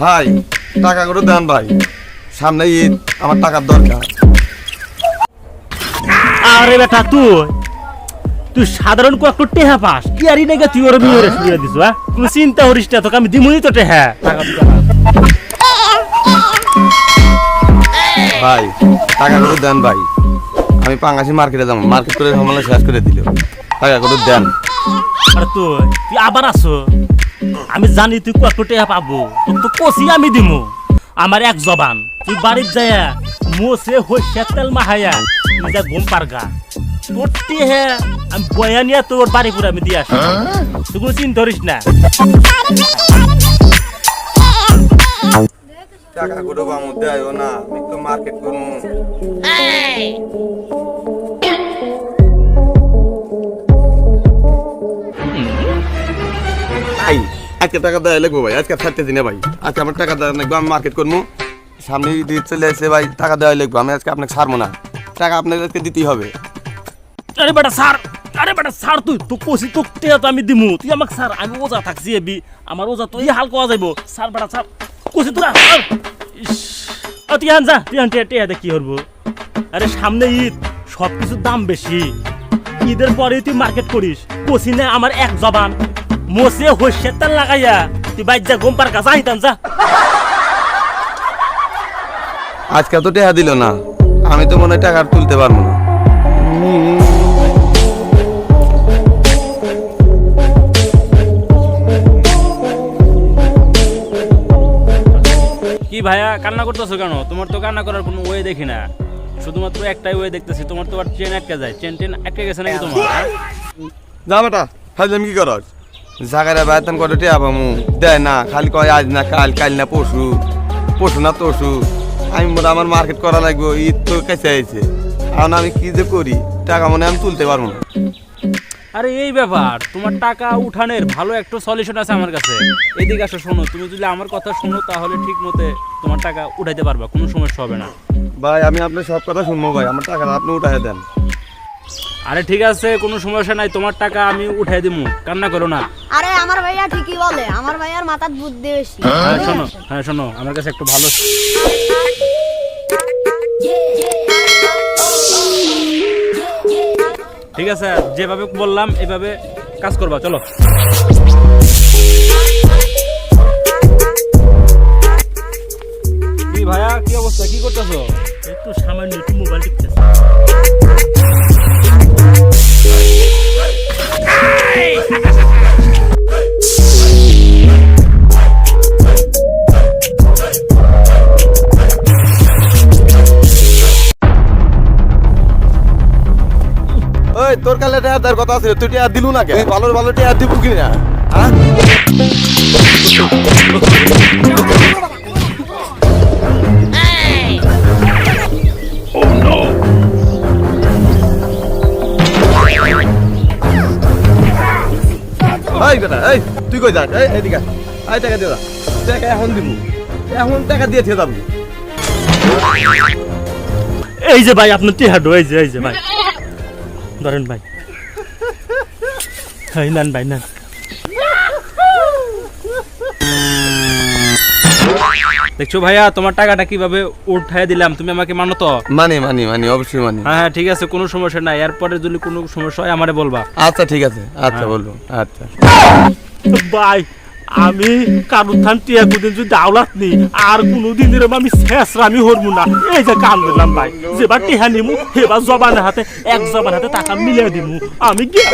ভাই টাকা করে দেন ভাই। সামনে ঈদ আমার টাকার দরকার। আরে বেটা তুই তুই সাধারণ কয়েকটু টেহা পাস। কি আর ইনাকে তুই ওর বিয়ে শুয়ে দিস হ্যাঁ? তুমি চিন্তা করিস না তোকে আমি দিমুনি তো টেহা। টাকা ভাই টাকা করে দেন ভাই। আমি পাঙ্গাসি মার্কেটে যাব মার্কেট করে ঝামেলা শেষ করে দিল। টাকা করে দেন। আরে তুই তুই আবার আসো। আমি জানি তুই কয়েকটু টেহা পাবো তোর তো কষি আমি দিমু। আমার এক জবান তুই বাড়ির যায়া মোসে হইসা তেল মাহায়া নিজা ঘুম পারগা তোর টেহা আমি বয়া নিয়ে তোর বাড়ি পুরো আমি দিয়ে আসি তুই কোনো চিন্তা করিস না। টাকা করে বামু দেয় না আমি তো মার্কেট করব ভাই আজকে টাকা দেয় লাগবো ভাই আজকে থাকতে দিনে ভাই। আজকে আমার টাকা দেওয়া লাগবে আমি মার্কেট করব সামনে ঈদ চলে এসে ভাই টাকা দেওয়া লাগবে আমি আজকে আপনাকে ছাড়বো না। টাকা আপনাকে আজকে দিতেই হবে। আরে বেটা স্যার আরে বেটা স্যার তুই তো কষি তো তো আমি দিমু তুই আমাকে স্যার আমি ওজা থাকছি এবি আমার ওজা তো এই হাল কোয়া যাইব। স্যার বেটা স্যার কষি আ, তুই আন যা তুই টেহা দিয়ে কি করব। আরে সামনে ঈদ সব কিছুর দাম বেশি। ঈদের পরে তুই মার্কেট করিস কষি না আমার এক জবান। মোসে হইসে তেল লাগাইয়া তুই বাইর যা গোম পার কাছে আহিতাম যা। আজকে তো টাকা দিল না আমি তো মনে হয় টাকা আর তুলতে পারব না। কি ভাইয়া কান্না করতেছো কেন? তোমার তো কান্না করার কোনো ওয়ে দেখি না। শুধুমাত্র একটাই ওয়ে দেখতেছি তোমার তো আর ট্রেন আটকে যায়। ট্রেন ট্রেন আটকে গেছে নাকি তোমার? যা বেটা আমি কি করস? জাগারে বেতন করে টিয়া পামু দেয় না খালি কয় আজ না কাল কাল না পরশু পরশু না তরশু আমি মনে আমার মার্কেট করা লাগবে ঈদ তো কাছে আইছে এখন আমি কি যে করি? টাকা মনে আমি তুলতে পারব না। আরে এই ব্যাপার তোমার টাকা উঠানের ভালো একটা সলিউশন আছে আমার কাছে। এদিকে আসো শোনো তুমি যদি আমার কথা শোনো তাহলে ঠিক মতে তোমার টাকা উঠাইতে পারবা কোনো সমস্যা হবে না। ভাই আমি আপনার সব কথা শুনব ভাই আমার টাকাটা আপনি উঠাই দেন। আরে ঠিক আছে কোনো সমস্যা নাই তোমার টাকা আমি উঠাই দিমু। কান্না করো না। আরে আমার ভাইয়া ঠিকই বলে আমার ভাইয়ার মাথার বুদ্ধি বেশি। হ্যাঁ শোনো হ্যাঁ শোনো আমার কাছে একটু ভালো ঠিক আছে যেভাবে বললাম এভাবে কাজ করবা চলো। কি ভাইয়া কি অবস্থা? কি করতেছো? একটু সামান্য একটু মোবাইল টিপতেছি। তোর কালে টাকা কথা আছে, তুই টাকা দিলু না কে তুই ভালো ভালো টাকা দিব কি না? এই তুই কই এই, এদিকে। আয়। টাকা দিয়ে যা টাকা এখন দিব। এখন টাকা দিয়ে থেকে যাবি। এই যে ভাই, আপনার টিহাডো, এই যে এই যে ভাই। ধরেন ভাই। এই নেন ভাই নেন দেখছ ভাইয়া তোমার টাকাটা কীভাবে উঠাই দিলাম? তুমি আমাকে মানো তো? মানি মানি মানি অবশ্যই মানি। হ্যাঁ হ্যাঁ ঠিক আছে কোনো সমস্যা নাই। এরপরে যদি কোনো সমস্যা হয় আমারে বলবা। আচ্ছা ঠিক আছে। আচ্ছা বলব। আচ্ছা। ভাই। আমি কারুর থান টিয়া কুদিন যদি দাওলাত নি, আর কোনোদিন এরকম আমি শেষ রামি হরমু না। এই যে কান দিলাম ভাই যেবার টিহা নিমু এবার জবানের হাতে, এক জবান হাতে টাকা মিলিয়ে দিমু। আমি গিয়ে